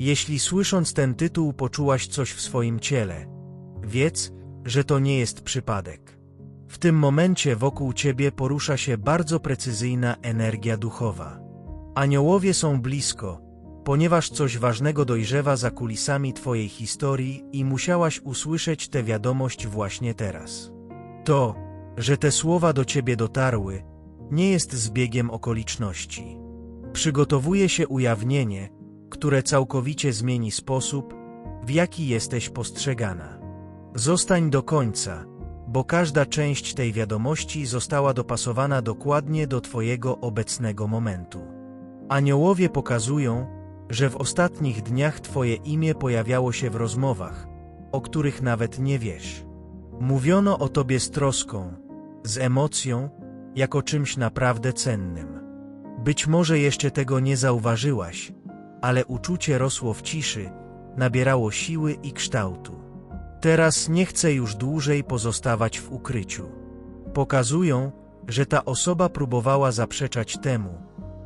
Jeśli słysząc ten tytuł poczułaś coś w swoim ciele, wiedz, że to nie jest przypadek. W tym momencie wokół ciebie porusza się bardzo precyzyjna energia duchowa. Aniołowie są blisko, ponieważ coś ważnego dojrzewa za kulisami twojej historii i musiałaś usłyszeć tę wiadomość właśnie teraz. To, że te słowa do ciebie dotarły, nie jest zbiegiem okoliczności. Przygotowuje się ujawnienie, które całkowicie zmieni sposób, w jaki jesteś postrzegana. Zostań do końca, bo każda część tej wiadomości została dopasowana dokładnie do Twojego obecnego momentu. Aniołowie pokazują, że w ostatnich dniach Twoje imię pojawiało się w rozmowach, o których nawet nie wiesz. Mówiono o Tobie z troską, z emocją, jako czymś naprawdę cennym. Być może jeszcze tego nie zauważyłaś, ale uczucie rosło w ciszy, nabierało siły i kształtu. Teraz nie chcę już dłużej pozostawać w ukryciu. Pokazują, że ta osoba próbowała zaprzeczać temu,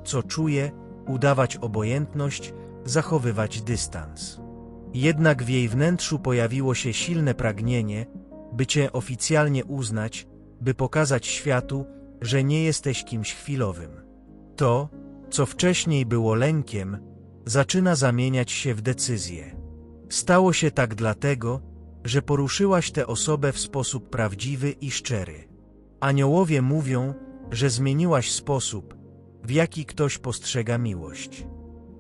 co czuje, udawać obojętność, zachowywać dystans. Jednak w jej wnętrzu pojawiło się silne pragnienie, by cię oficjalnie uznać, by pokazać światu, że nie jesteś kimś chwilowym. To, co wcześniej było lękiem, zaczyna zamieniać się w decyzję. Stało się tak dlatego, że poruszyłaś tę osobę w sposób prawdziwy i szczery. Aniołowie mówią, że zmieniłaś sposób, w jaki ktoś postrzega miłość.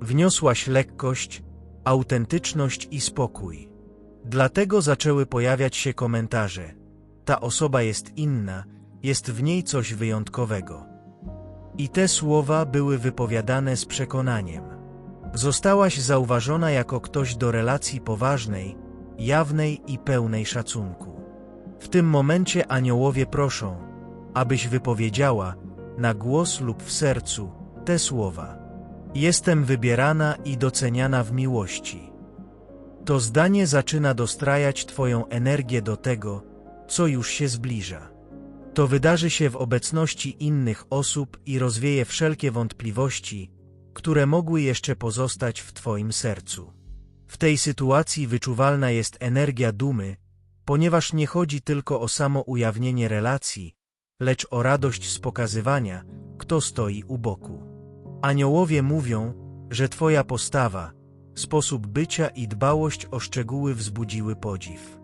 Wniosłaś lekkość, autentyczność i spokój. Dlatego zaczęły pojawiać się komentarze. Ta osoba jest inna, jest w niej coś wyjątkowego. I te słowa były wypowiadane z przekonaniem. Zostałaś zauważona jako ktoś do relacji poważnej, jawnej i pełnej szacunku. W tym momencie aniołowie proszą, abyś wypowiedziała, na głos lub w sercu, te słowa. Jestem wybierana i doceniana w miłości. To zdanie zaczyna dostrajać Twoją energię do tego, co już się zbliża. To wydarzy się w obecności innych osób i rozwieje wszelkie wątpliwości, które mogły jeszcze pozostać w Twoim sercu. W tej sytuacji wyczuwalna jest energia dumy, ponieważ nie chodzi tylko o samo ujawnienie relacji, lecz o radość z pokazywania, kto stoi u boku. Aniołowie mówią, że Twoja postawa, sposób bycia i dbałość o szczegóły wzbudziły podziw.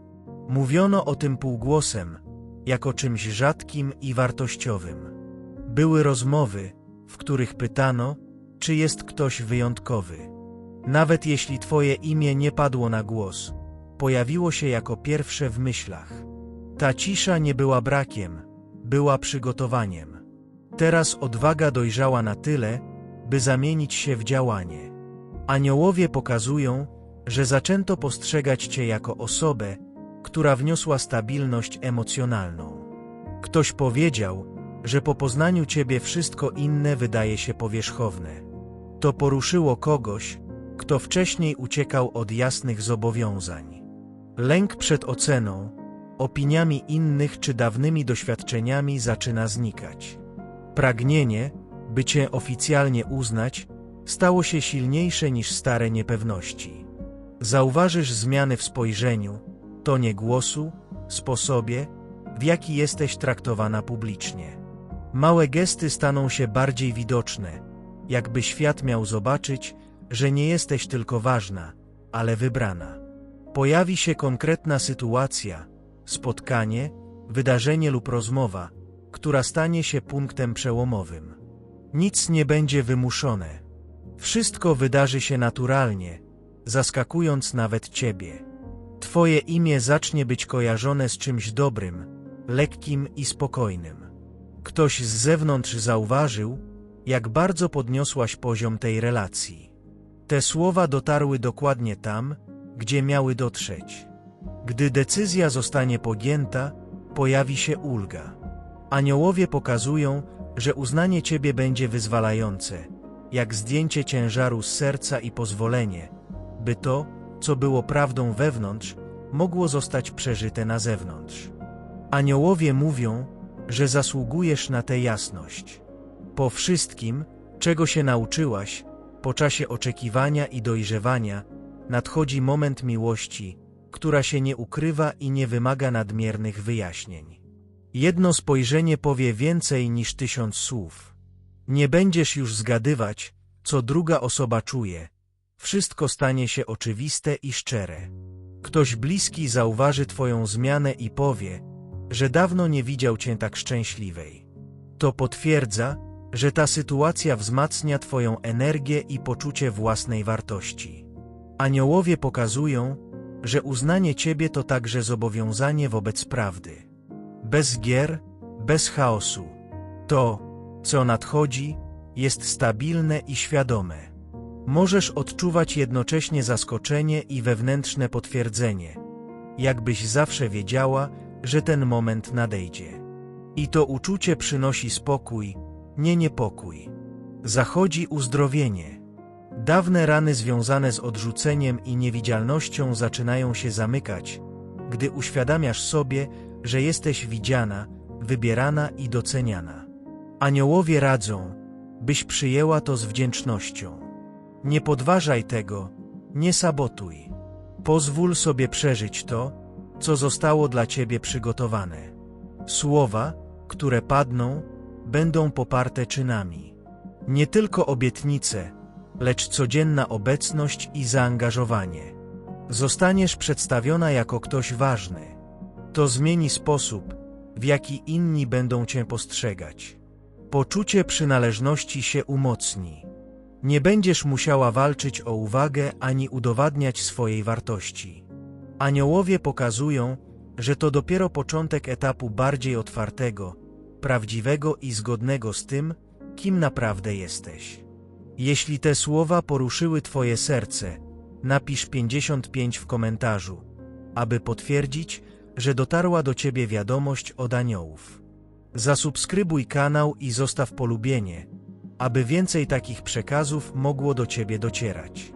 Mówiono o tym półgłosem, jako czymś rzadkim i wartościowym. Były rozmowy, w których pytano, czy jest ktoś wyjątkowy. Nawet jeśli Twoje imię nie padło na głos, pojawiło się jako pierwsze w myślach. Ta cisza nie była brakiem, była przygotowaniem. Teraz odwaga dojrzała na tyle, by zamienić się w działanie. Aniołowie pokazują, że zaczęto postrzegać Cię jako osobę, która wniosła stabilność emocjonalną. Ktoś powiedział, że po poznaniu Ciebie wszystko inne wydaje się powierzchowne. To poruszyło kogoś, kto wcześniej uciekał od jasnych zobowiązań. Lęk przed oceną, opiniami innych czy dawnymi doświadczeniami zaczyna znikać. Pragnienie, by Cię oficjalnie uznać, stało się silniejsze niż stare niepewności. Zauważysz zmiany w spojrzeniu, tonie głosu, sposobie, w jaki jesteś traktowana publicznie. Małe gesty staną się bardziej widoczne, jakby świat miał zobaczyć, że nie jesteś tylko ważna, ale wybrana. Pojawi się konkretna sytuacja, spotkanie, wydarzenie lub rozmowa, która stanie się punktem przełomowym. Nic nie będzie wymuszone. Wszystko wydarzy się naturalnie, zaskakując nawet Ciebie. Twoje imię zacznie być kojarzone z czymś dobrym, lekkim i spokojnym. Ktoś z zewnątrz zauważył, jak bardzo podniosłaś poziom tej relacji. Te słowa dotarły dokładnie tam, gdzie miały dotrzeć. Gdy decyzja zostanie podjęta, pojawi się ulga. Aniołowie pokazują, że uznanie Ciebie będzie wyzwalające, jak zdjęcie ciężaru z serca i pozwolenie, by to, co było prawdą wewnątrz, mogło zostać przeżyte na zewnątrz. Aniołowie mówią, że zasługujesz na tę jasność. Po wszystkim, czego się nauczyłaś, po czasie oczekiwania i dojrzewania, nadchodzi moment miłości, która się nie ukrywa i nie wymaga nadmiernych wyjaśnień. Jedno spojrzenie powie więcej niż tysiąc słów. Nie będziesz już zgadywać, co druga osoba czuje. Wszystko stanie się oczywiste i szczere. Ktoś bliski zauważy Twoją zmianę i powie, że dawno nie widział Cię tak szczęśliwej. To potwierdza, że ta sytuacja wzmacnia Twoją energię i poczucie własnej wartości. Aniołowie pokazują, że uznanie Ciebie to także zobowiązanie wobec prawdy. Bez gier, bez chaosu. To, co nadchodzi, jest stabilne i świadome. Możesz odczuwać jednocześnie zaskoczenie i wewnętrzne potwierdzenie, jakbyś zawsze wiedziała, że ten moment nadejdzie. I to uczucie przynosi spokój, nie niepokój. Zachodzi uzdrowienie. Dawne rany związane z odrzuceniem i niewidzialnością zaczynają się zamykać, gdy uświadamiasz sobie, że jesteś widziana, wybierana i doceniana. Aniołowie radzą, byś przyjęła to z wdzięcznością. Nie podważaj tego, nie sabotuj. Pozwól sobie przeżyć to, co zostało dla ciebie przygotowane. Słowa, które padną, będą poparte czynami. Nie tylko obietnice, lecz codzienna obecność i zaangażowanie. Zostaniesz przedstawiona jako ktoś ważny. To zmieni sposób, w jaki inni będą cię postrzegać. Poczucie przynależności się umocni. Nie będziesz musiała walczyć o uwagę ani udowadniać swojej wartości. Aniołowie pokazują, że to dopiero początek etapu bardziej otwartego, prawdziwego i zgodnego z tym, kim naprawdę jesteś. Jeśli te słowa poruszyły Twoje serce, napisz 55 w komentarzu, aby potwierdzić, że dotarła do Ciebie wiadomość od aniołów. Zasubskrybuj kanał i zostaw polubienie, aby więcej takich przekazów mogło do Ciebie docierać.